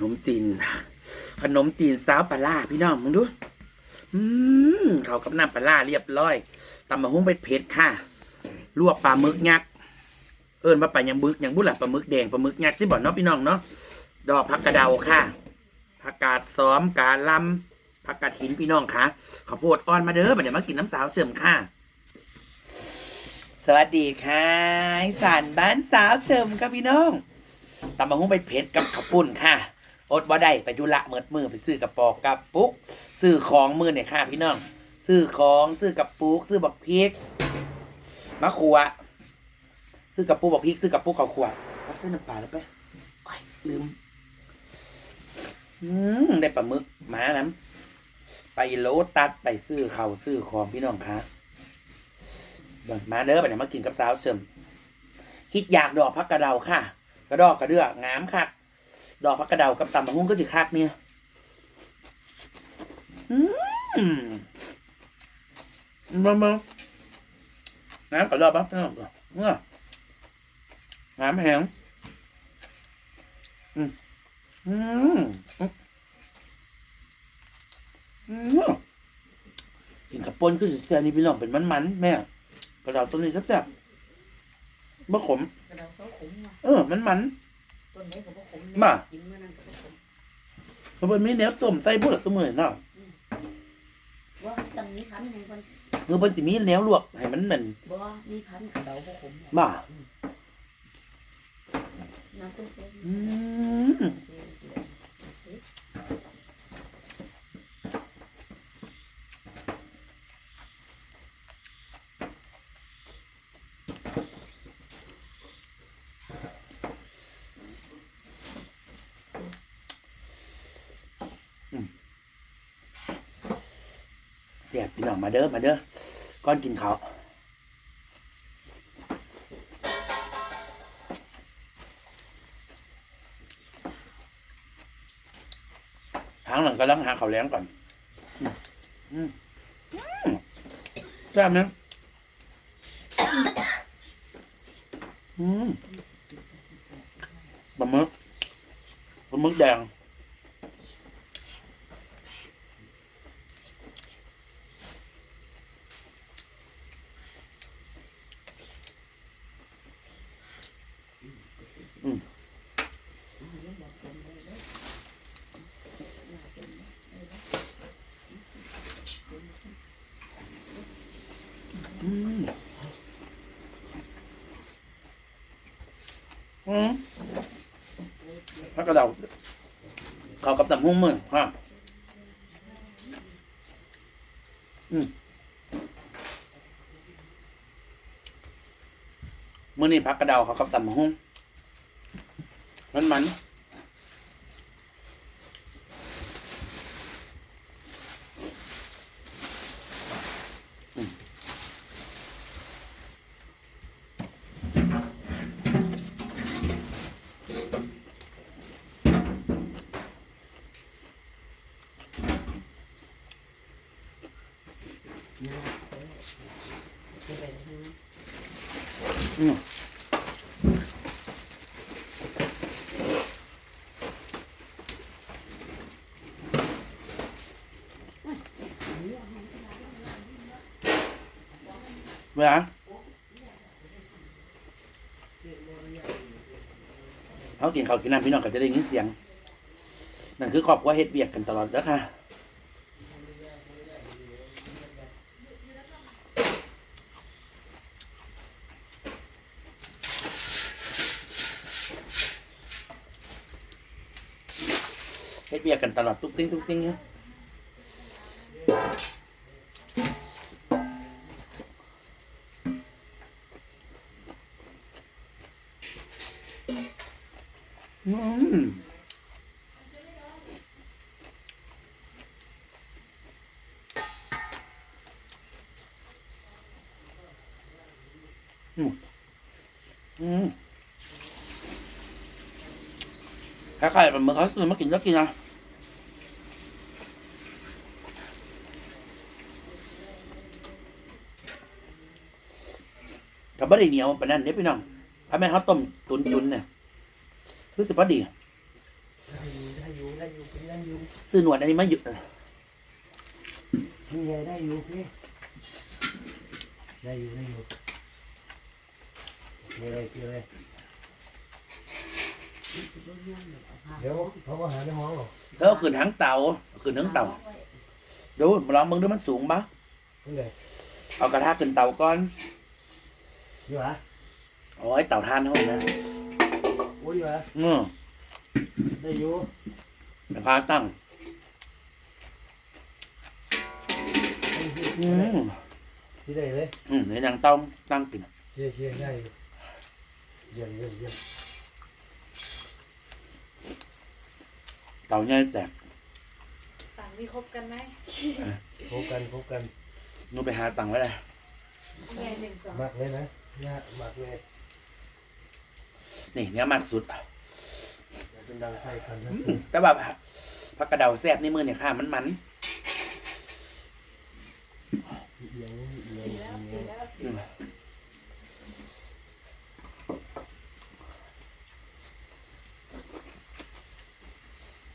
นมจีนขนมจีนซาวปลาล่าพี่น้องมึงดู อืมเขากับน้ำปลาล่าเรียบร้อยตำมะฮุ่งเป็ดเผ็ดค่ะลวกปลาหมึกยักษ์เอิญว่าปลายังบึกยังบุหละปลาหมึกแดงปลาหมึกยักษ์ที่บ่อนเนาะพี่น้องเนาะดอกผักกระเดาค่ะผักกาดซ้อมกาลำผักกาดหินพี่น้องค่ะข้าวโพดอ่อนมาเด้อมาเดี๋ยวมากินน้ำสาวเสื่อมค่ะ สวัสดีค่ะสานบ้านสาวเฉิมครับพี่น้องตำบักหุ่งไปเพชรกับข้าวปุ้นค่ะ อดบ่ได้ไปธุระเมิดมือไปซื้อกับปอกกับปุ๊กซื้อของมือเนี่ยค่ะพี่น้องซื้อของซื้อกับปุ๊กซื้อบักพริกมะขวซื้อกับปุ๊กบักพริกซื้อกับปุ๊กข้าวขวรับซื้อน้ำปลาแล้วไปโอ้ยลืมอืมได้ปลาหมึกมาน้ำไปโลตัดไปซื้อเขาซื้อของพี่น้องค่ะมาเด้อไปไหนมากินกับสาวเสริมคิดอยากดอกพักกระเดาค่ะ กระดอกกระเดือกงามค่ะ ดอกพักกระเดากับตำมะฮุ่งก็สิคักเนี่ยอืมมามาน้ำกระดอกปั๊บเนาะเมื่อน้ำแห้งอืมอืมอืมกินกับปนคือสิแซ่บนี่พี่น้องเป็นมันๆแม่กระดาษต้นนี้แซ่บๆบ่ขมกระดาษเสาขมว่ะเออ มันมัน ต้นไหนก็บ่ขมมา กินเมื่อนั้นก็บ่ขมมันเป็นมีแนวต้มใส่บุหรี่เสมอเนาะว่าตำนี้พันหยังคนเออมันสิมีแนวลวกให้มันเหมือนบ่มีพันกระเดาบ่ขมบ่าน้ำต้มเส้น อืม เสียบพี่น้องมาเด้อมาเด้อก่อนกินข้าวทางหลังก็ลังหาข้าวแล้งก่อนอืมอืมแซ่บไหมอืมปลาหมึกปลาหมึกแดง อืม อืมพักกระเดาเขากับตำหุ้งมือฮะอืมมื่อนี้พักกระเดาเขากับตำหุ้งมันมัน เวลาเขากินข้าวกินน้ำพี่น้องก็จะได้ยินเสียง นั่นคือครอบครัวเฮ็ดเบียกกันตลอดเด้อค่ะ เฮ็ดเบียกกันตลอดทุกติ้งทุกติ้งเนี่ยอืมอืมอืมคล้ายๆแบบเหมือนเขาซื้อมากินก็กินนะ บบ่ได้เหนียวปานนั้นเด้พี่น้องถ้าแม่นเขาต้มตุนๆเนี่ยรู้สึกพอดีได้เป็นได้อยู่ซื้อหนวดอันนี้มาหยุดนี่ไงได้อยู่พี่ได้อยู่ได้อยู่มีอะไรมีอะไรสิบ่ย่างเลยเอาผ้าเดี๋ยวเขาก็หาในห้องหรอกแล้วเอาขึ้นทั้งเตาขึ้นทั้งเตาดูมาลองมึงดูมันสูงปะนี่ไงเอากระทะขึ้นเตาก่อน อยู่หรอเอาไว้เตาทานเท่านั้นนะโอ้ยอยู่หรออืมได้อยู่เดี๋ยวพาตั้ง อืมสิได้เลยอืมในนางต้องตั้งกินเชี่ยเชี่ยได้อยู่เยี่ยมเยี่ยมเยี่ยมเตาใหญ่แตกสั่งมีคบกันไหมพบกันพบกันนู่นไปหาตังค์ไว้เลยไงหนึ่งสองมักเลยนะ ย่ามักเลยนี่เนื้อมากสุดเดี๋ยวเป็นดังไฟกันนะแต่ว่าผักกระเดาแซ่บในมือเนี่ยค่ะมันมันเอียงเอียงสี่แล้วเอีสี่ยงแล้วอืสี่ม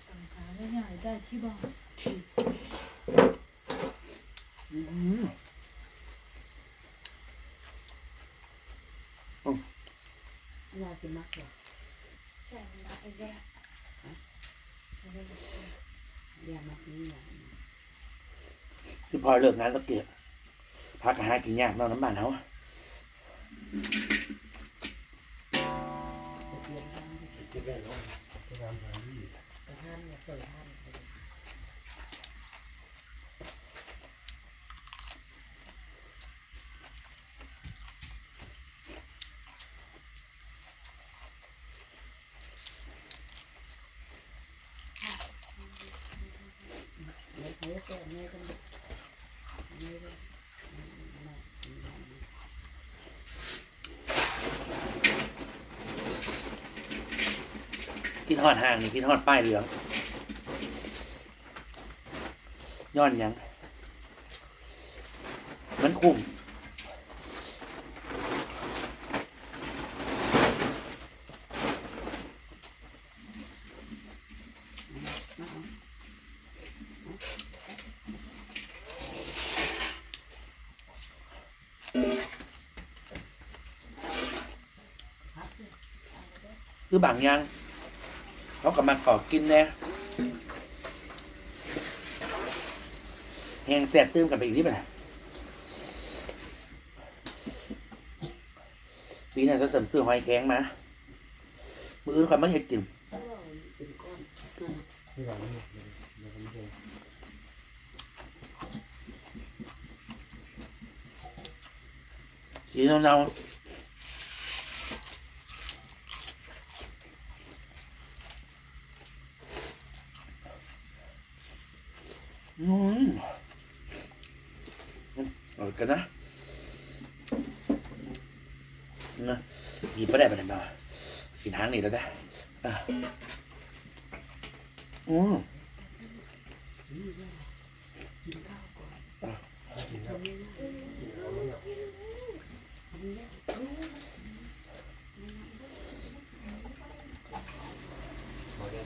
สั่งหาง่ายๆได้ที่บ้านอืม ยาสิมักบ่ใช่มันรับไปได้ยามักนี้อย่างที่พอเลิกงานแล้วเกียบพักหากินยากเนอนน้ำบานเขาจะเปลี่ยนทางเก็บได้แล้วไปทำทางที่กระทานเนี่ยใส่ทาน กินทอดห่างนี่กินทอดป้ายเหลืองย้อนยัง มันคุ้มคือบางอย่าง เขาก็มาขอกินแน่แหงแสบตื้มกันไปอีกนิดไปนะปีนั้นจะเสริมซื้อหอยแข็งมา มืออื่นความไม่เห็ดกินสีเนาๆ อืมเอากันนะนะหยิบไปได้ไปไหนมากินหางนี่แล้วได้อะอืม กินข้าวก่อน กินครับกินเอาไม่เอา ทำเนี่ย พอแล้ว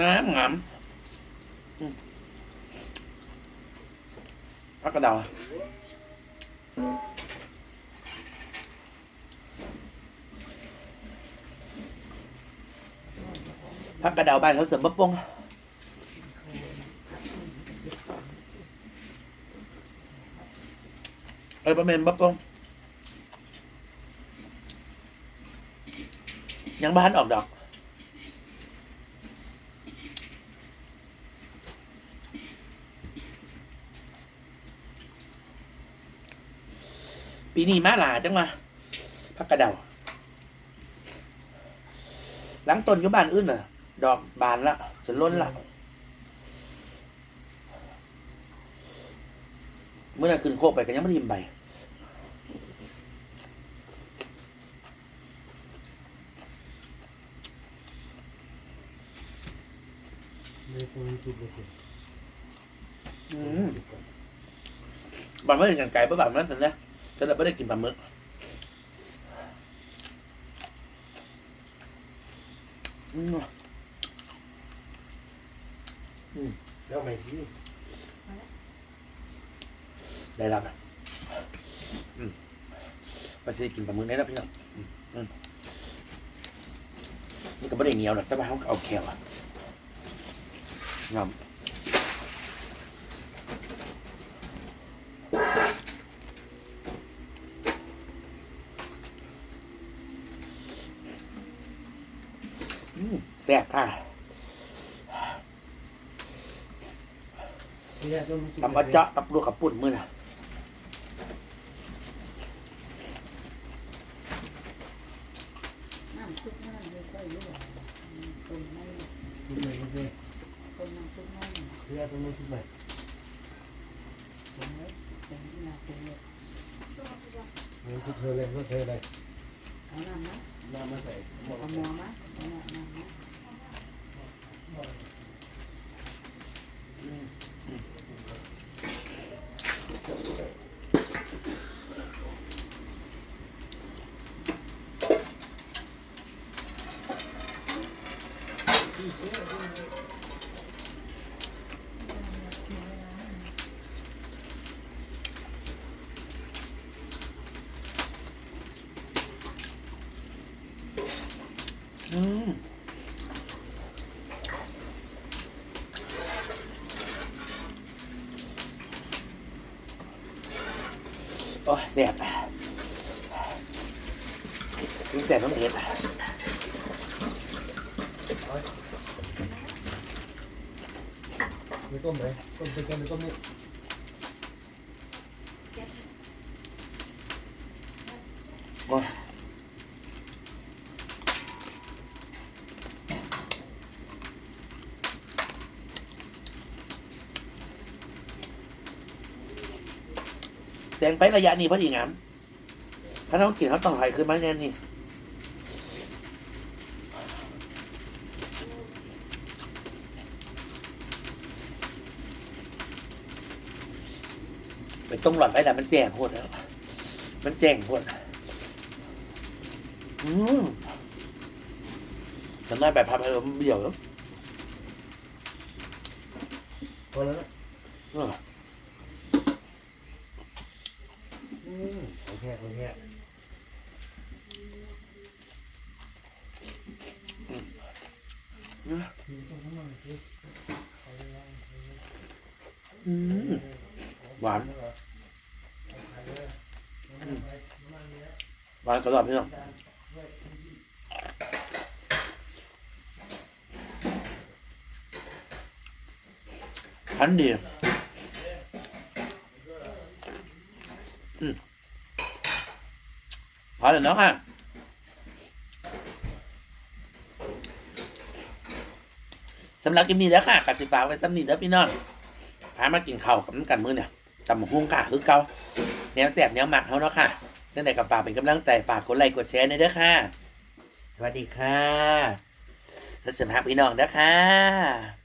น้ำงามอืมพักกระเดาพักกระเดาบ้านเขาเสริมบะ ปงเอ้ยประเมนบะปงยังบ้านออกดอกปีนี้มาหลาจังมาพักกระเดาหลังต้นอยู่บ้านอื่นน่ะ ดอกบานละจะล้นละเมื่อนั้นขึ้นโคกไปก็ยังไม่ได้ยิมใบไม่ต้องจุดเลยสิอืมบางไม่ถึงกันไกลปะแบบนั้นแต่เนี่ย ฉันเลยไม่ได้กินปลาหมึกอืมแล้วไม่สิได้รับอะอืมไปซื้อกินปลาหมึกได้แล้วพี่น้องอืมมันก็ไม่ได้เหนียวหรอกแต่ว่าเขาเอาแควอะงาม ซ่บค่ะเนี่ยต้องจุดทำมาเจาะกับลูกกับปุ่นมือน่ะน้ำซุปน้ำเลยใส่ด้วยต้มไม่จุดเลยสิต้มน้ำซุปน้ำเนี่ยต้องจุดเลยต้มไว้ต้มน้ำต้มเลยมันจุดเธอเลยก็เธอเลยเอาน้ำนะน้ำมาใส่หมดเอาหม้อมาเอาน้ำน้ำ นะ อืม โอ้ยแสบถึงแสบน้ำเผ็ดมีต้มไหมต้มไปแกงไม่ต้มนี่โอ้ย งไฟระยะนี้พอดีงามถ้าต้องกินเขาต้องไหลขึ้นมาแน่นี่ไปต้มหลอดไฟแต่มันแจ้งโพดแล้วมันแจ้งโพดอืมฉันได้แบบพับเออมันเบี่ยวแล้วพอแล้วนะ เออ อืมโอเคโอเค อืมหวานหวานสำหรับพี่น้องทันดีอืมพอแล้วเนาะค่ะำหรับกินนี้แล้วค่ะกับสิฝาไว้สำนีแล้วพี่น้องพามากินข้าวกับน้ำกันมือเนี่ยจำหุ้งค่ะคือเก่าแนวแสบแนวหมักเขาเนาะค่ะเรื่องไหนกับฝากเป็นกำลังใจฝากกดไลค์กดแชร์ในเด้อค่ะ สวัสดีค่ะสวัสดีพี่น้องเด้อค่ะ